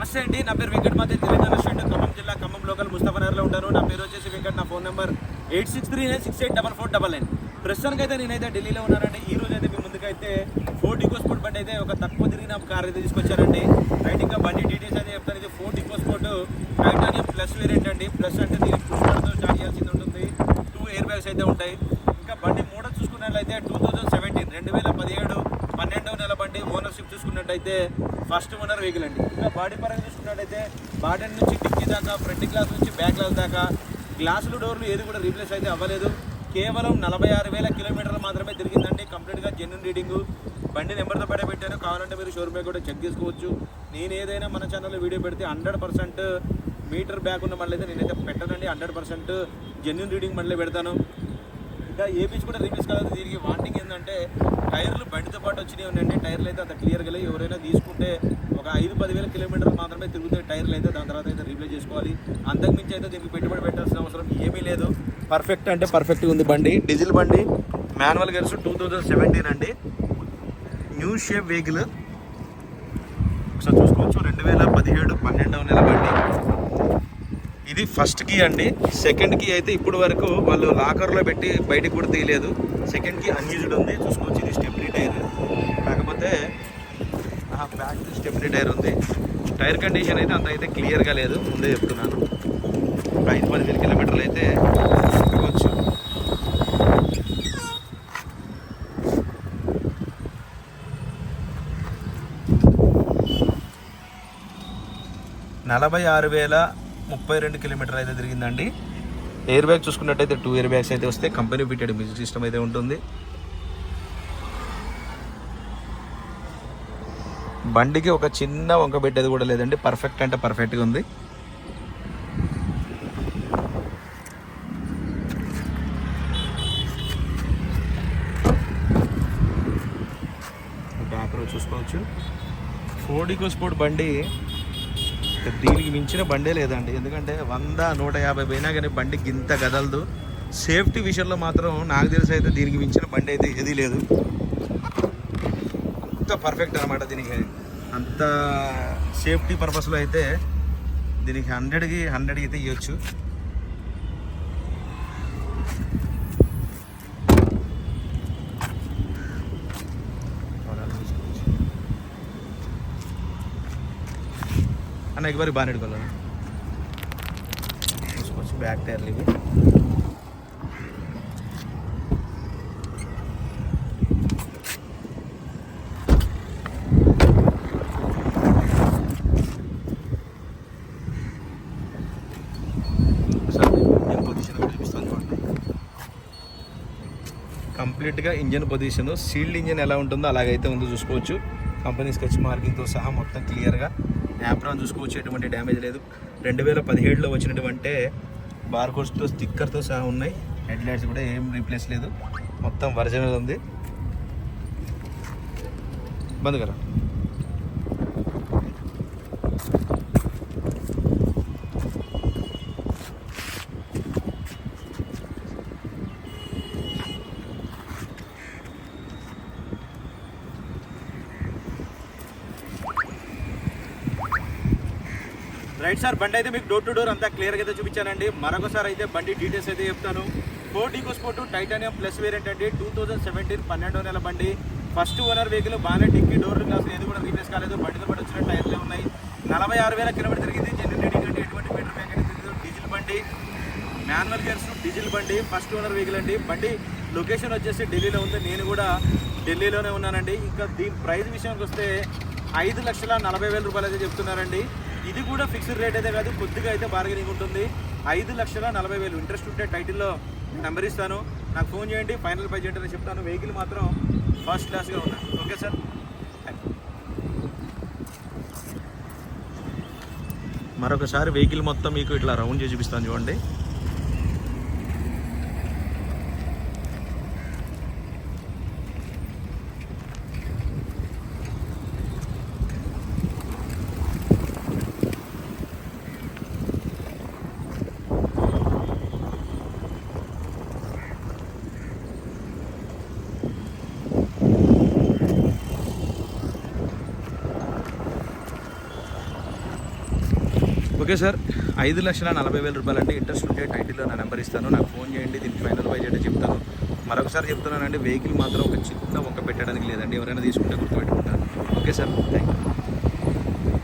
నమస్తే అండి. నా పేరు వెంకట్ మాతే తెలంగాణ స్టేట్ ఖమ్మం జిల్లా ఖమ్మం లోకల్ ముస్తాఫనగర్లో ఉంటాను. నా పేరు వచ్చేసి వెంకట్ నా phone number eight six three nine six eight double four double nine ప్రస్తుతానికి అయితే నేనైతే ఢిల్లీలో ఉన్నానండి. ఈ రోజు అయితే మీ ముందుకైతే ఫోర్ డికో స్పోర్ట్ బండి అయితే ఒక తక్కువ తిరిగిన కార్ అయితే తీసుకొచ్చారండి. రైట్ ఇంకా బండి డీటెయిల్స్ అయితే చెప్తాను. ఇది Ford EcoSport titanium plus variant అండి. ప్లస్ అంటే దీనికి స్టార్ట్ చేయాల్సింది ఉంటుంది. టూ ఎయిర్ బ్యాగ్స్ అయితే ఉంటాయి ఇంకా బండి మోడల్ చూసుకున్నట్లయితే టూ థౌజండ్ సెవెంటీన్ రెండు వేల పదిహేడు పన్నెండవ నెల బండి ఓనర్షిప్ చూసుకున్నట్టయితే ఫస్ట్ ఓనర్ వెహికల్ అండి. ఇంకా బాడీ పరంగా చూసుకున్నట్టయితే బాడీ నుంచి డిక్కీ దాకా ఫ్రంట్ గ్లాస్ నుంచి బ్యాక్ గ్లాస్ దాకా గ్లాసులు డోర్లు ఏది కూడా రీప్లేస్ అయితే అవ్వలేదు. కేవలం నలభై ఆరు వేల కిలోమీటర్లు మాత్రమే తిరిగిందండి. కంప్లీట్గా జెన్యున్ రీడింగ్ బండి నెంబర్తో పడే పెట్టాను కావాలంటే మీరు షోరూమ్ కూడా చెక్ చేసుకోవచ్చు. నేను ఏదైనా మన ఛానల్లో వీడియో పెడితే హండ్రెడ్ పర్సెంట్ మీటర్ బ్యాక్ ఉన్న మళ్ళీ అయితే నేనైతే పెట్టనండి. హండ్రెడ్ పర్సెంట్ జెన్యున్ రీడింగ్ మళ్ళీ పెడతాను. ఇంకా ఏ పీస్ కూడా రీపీస్ కాలేదు. దీనికి వాంటింగ్ ఏంటంటే టైర్లు బండితో పాటు వచ్చినాయి ఉన్నాయండి. టైర్లు అయితే అంత క్లియర్గా లేవు. ఎవరైనా తీసుకుంటే ఒక ఐదు పదివేల కిలోమీటర్లు మాత్రమే తిరుగుతాయి టైర్లు అయితే దాని తర్వాత అయితే రీప్లేస్ చేసుకోవాలి. అంతకుమించి అయితే దీనికి పెట్టుబడి పెట్టాల్సిన అవసరం ఏమీ లేదు. పర్ఫెక్ట్ అంటే పర్ఫెక్ట్గా ఉంది బండి. డీజిల్ బండి manual gears two thousand seventeen అండి. న్యూ షేప్ వెహికల్ ఒకసారి చూసుకోవచ్చు. రెండు వేల పదిహేడు పన్నెండవ నెల బండి. ఇది ఫస్ట్ కీ అండి. సెకండ్ కీ అయితే ఇప్పుడు వరకు వాళ్ళు లాకర్లో పెట్టి బయటకు కూడా తీయలేదు. సెకండ్ కీ అన్యూజ్డ్ ఉంది. చూసుకోవచ్చు ఇది స్టెప్నీ టైర్ కాకపోతే బ్యాక్ స్టెప్నీ టైర్ ఉంది. టైర్ కండిషన్ అయితే అంత అయితే క్లియర్గా లేదు. ముందే చెప్తున్నాను. ఒక ఐదు పదివేల కిలోమీటర్లు అయితే తిరగవచ్చు నలభై ఆరు వేల ముప్పై రెండు కిలోమీటర్ అయితే తిరిగిందండి. ఎయిర్ బ్యాగ్ చూసుకున్నట్టయితే టూ ఎయిర్ బ్యాగ్స్ అయితే వస్తే కంపెనీ ఫిటెడ్ మ్యూజిక్ సిస్టమ్ అయితే ఉంటుంది. బండికి ఒక చిన్న వంక పెట్టేది కూడా లేదండి. పర్ఫెక్ట్ అంటే పర్ఫెక్ట్గా ఉంది. బ్యాక్ రో చూసుకోవచ్చు. ఫోర్డికో స్పోర్ట్ బండి దీనికి మించిన బండే లేదండి. ఎందుకంటే వంద నూట యాభై పోయినా కానీ బండి గింత కదలదు సేఫ్టీ విషయంలో మాత్రం నాకు తెలిసి అయితే దీనికి మించిన బండి అయితే ఏదీ లేదు. అంత పర్ఫెక్ట్ అనమాట దీనికి. అంత సేఫ్టీ పర్పస్లో అయితే దీనికి హండ్రెడ్కి హండ్రెడ్ అయితే ఇవ్వచ్చు ఒకసారి ఇంజన్ పొజిషన్ కూడా చూపిస్తాను చూడండి. కంప్లీట్గా ఇంజన్ పొజిషన్ సీల్డ్ ఇంజన్ ఎలా ఉంటుందో అలాగైతే ఉందో చూసుకోవచ్చు. కంపెనీ స్కెచ్ మార్కింగ్తో సహా మొత్తం క్లియర్గా యాప్రాన్ చూసుకోవచ్చు ఎటువంటి డ్యామేజ్ లేదు. రెండు వేల పదిహేడులో వచ్చినటువంటి బార్కోడ్స్తో స్టిక్కర్తో సహా ఉన్నాయి. హెడ్ లైట్స్ కూడా ఏం రీప్లేస్ లేదు. మొత్తం ఒరిజినల్ ఉంది. బంద్ కరా రైట్ సార్ బండి అయితే మీకు డోర్ టు డోర్ అంతా క్లియర్గా అయితే చూపించానండి. మరొకసారి అయితే బండి డీటెయిల్స్ అయితే చెప్తాను. Ford EcoSport titanium plus variant అండి. టూ థౌజండ్ సెవెంటీన్ పన్నెండో నెల బండి. ఫస్ట్ ఓనర్ వెహికల్ బాగానే డిక్కి డోర్ గ్లాస్ ఏది కూడా రీప్లేస్ కాలేదు. బండితో పాటు వచ్చిన టైర్లే ఉన్నాయి. నలభై ఆరు వేల కిలోమీటర్ తిరిగింది జనరల్ ఎటువంటి మీటర్ బ్యాక్ డీజిల్ బండి. మాన్యువల్ గేర్స్ డీజిల్ బండి. ఫస్ట్ ఓనర్ వెహికల్ అండి. బండి లొకేషన్ వచ్చేసి ఢిల్లీలో ఉంది. నేను కూడా ఢిల్లీలోనే ఉన్నానండి. ఇంకా దీని ప్రైస్ విషయానికి వస్తే ఐదు లక్షల నలభై వేల రూపాయలు అయితే చెప్తున్నారండి. ఇది కూడా ఫిక్స్డ్ రేట్ అయితే కాదు కొద్దిగా అయితే బార్గెనింగ్ ఉంటుంది. ఐదు లక్షల నలభై వేలు ఇంట్రెస్ట్ ఉంటే టైటిల్లో నెంబర్ ఇస్తాను. నాకు ఫోన్ చేయండి ఫైనల్ ప్రైజ్ ఏంటని చెప్తాను. వెహికల్ మాత్రం ఫస్ట్ క్లాస్గా ఉన్నా. ఓకే సార్ మరొకసారి వెహికల్ మొత్తం మీకు ఇట్లా రౌండ్ చేసి చూపిస్తాను చూడండి. Okay sir. ఐదు లక్షల నలభై వేల రూపాయలు అంటే ఇంట్రెస్ట్ ఉంటే టైటిల్లో నా నెంబర్ ఇస్తాను. నాకు ఫోన్ చేయండి దీనికి ఫైనల్ బై చేయడం చెప్తాను. మరొకసారి చెప్తున్నానండి వెహికల్ మాత్రం ఒక చిన్న ఒక్క పెట్టడానికి లేదండి. ఎవరైనా తీసుకుంటే గుర్తుపెట్టుకుంటాను. Okay sir. Thank you